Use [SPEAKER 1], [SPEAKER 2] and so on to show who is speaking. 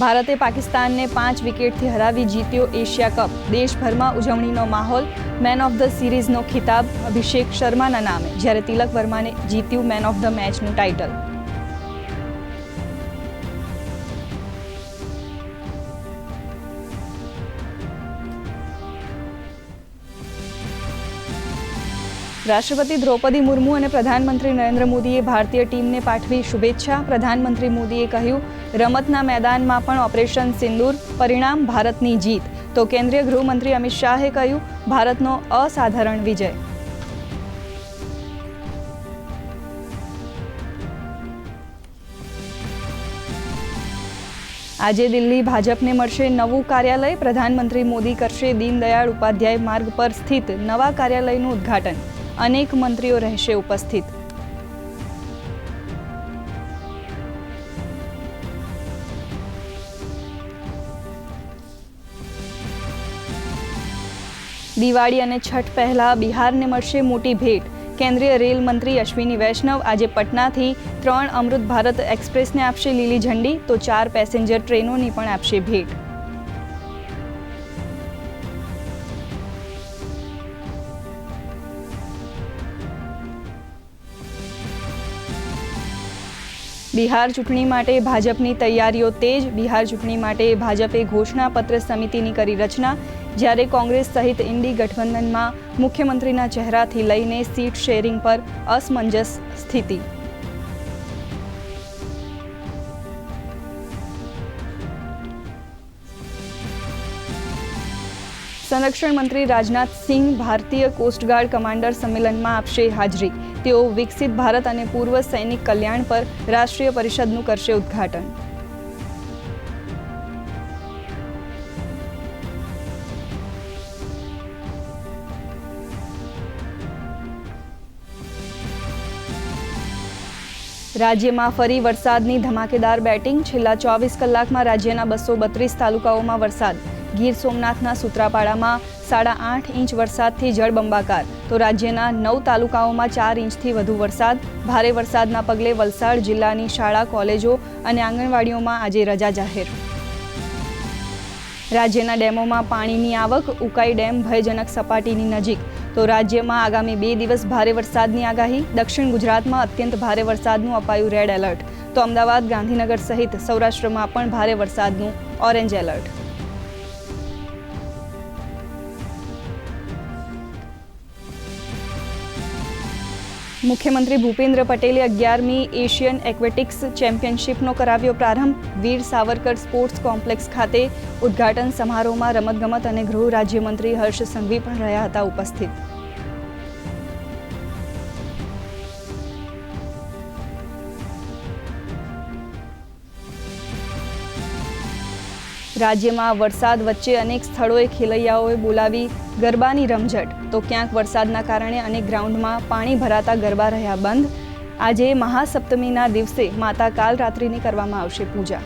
[SPEAKER 1] ભારતે પાકિસ્તાનને પાંચ વિકેટથી હરાવી જીત્યો એશિયા કપ. દેશભરમાં ઉજવણીનો માહોલ મેન ઓફ ધ સિરીઝનો ખિતાબ, અભિષેક શર્માના નામે, જ્યારે તિલક વર્માને જીત્યું મેન ઓફ ધ મેચનું ટાઇટલ રાષ્ટ્રપતિ દ્રૌપદી મુર્મુ અને પ્રધાનમંત્રી નરેન્દ્ર મોદીએ ભારતીય ટીમને પાઠવી શુભેચ્છા. પ્રધાનમંત્રી મોદીએ કહ્યું, રમતના મેદાનમાં પણ ઓપરેશન સિંદૂર, પરિણામ ભારતની જીત. તો કેન્દ્રીય ગૃહમંત્રી અમિત શાહે કહ્યું, ભારતનો અસાધારણ વિજય. આજે દિલ્હી ભાજપને મળશે નવું કાર્યાલય. પ્રધાનમંત્રી મોદી કરશે દીનદયાળ ઉપાધ્યાય માર્ગ પર સ્થિત નવા કાર્યાલયનું ઉદ્ઘાટન. અનેક મંત્રીઓ રહેશે ઉપસ્થિત. દિવાળી અને છઠ પહેલા બિહારને મળશે મોટી ભેટ. કેન્દ્રીય રેલ મંત્રી અશ્વિની વૈષ્ણવ આજે પટનાથી ત્રણ અમૃત ભારત એક્સપ્રેસને આપશે લીલી ઝંડી, તો ચાર પેસેન્જર ટ્રેનોની પણ આપશે ભેટ. બિહાર ચૂંટણી માટે ભાજપની તૈયારીઓ તેજ. બિહાર ચૂંટણી માટે ભાજપે ઘોષણાપત્ર સમિતિની કરી રચના. જ્યારે કોંગ્રેસ સહિત ઇન્ડી ગઠબંધનમાં મુખ્યમંત્રીના ચહેરાથી લઈને સીટ શેરિંગ પર અસમંજસ સ્થિતિ. સંરક્ષણ મંત્રી રાજનાથ સિંહ ભારતીય કોસ્ટગાર્ડ કમાન્ડર સંમેલનમાં આપશે હાજરી. તેઓ વિકસિત ભારત અને પૂર્વ સૈનિક કલ્યાણ પર રાષ્ટ્રીય પરિષદનું કરશે ઉદ્ઘાટન. રાજ્યમાં ફરી વરસાદની ધમાકેદાર બેટિંગ. છેલ્લા ચોવીસ કલાકમાં રાજ્યના બસો બત્રીસ તાલુકાઓમાં વરસાદ. ગીર સોમનાથના સૂત્રાપાડામાં સાડા આઠ ઇંચ વરસાદથી જળબંબાકાર. તો રાજ્યના નવ તાલુકાઓમાં ચાર ઇંચથી વધુ વરસાદ, ભારે વરસાદના પગલે વલસાડ જિલ્લાની શાળા, કોલેજો અને આંગણવાડીઓમાં આજે રજા જાહેર. રાજ્યના ડેમોમાં પાણીની આવક, ઉકાઈ ડેમ ભયજનક સપાટીની નજીક. તો રાજ્યમાં આગામી બે દિવસ ભારે વરસાદની આગાહી, દક્ષિણ ગુજરાતમાં અત્યંત ભારે વરસાદનું અપાયું રેડ એલર્ટ. તો અમદાવાદ, ગાંધીનગર સહિત સૌરાષ્ટ્રમાં પણ ભારે વરસાદનું ઓરેન્જ એલર્ટ. મુખ્યમંત્રી ભૂપેન્દ્ર પટેલે અગિયારમી એશિયન એક્વેટિક્સ ચેમ્પિયનશિપનો કરાવ્યો પ્રારંભ. વીર સાવરકર સ્પોર્ટ્સ કોમ્પ્લેક્સ ખાતે ઉદ્ઘાટન સમારોહમાં રમતગમત અને ગૃહ રાજ્યમંત્રી હર્ષ સંઘવી પણ રહ્યા હતા ઉપસ્થિત. રાજ્યમાં વરસાદ વચ્ચે અનેક સ્થળોએ ખેલૈયાઓએ બોલાવી ગરબાની રમઝટ. તો ક્યાંક વરસાદના કારણે અનેક ગ્રાઉન્ડમાં પાણી ભરાતા ગરબા રહ્યા બંધ. આજે મહાસપ્તમીના દિવસે માતા કાલરાત્રિની કરવામાં આવશે પૂજા.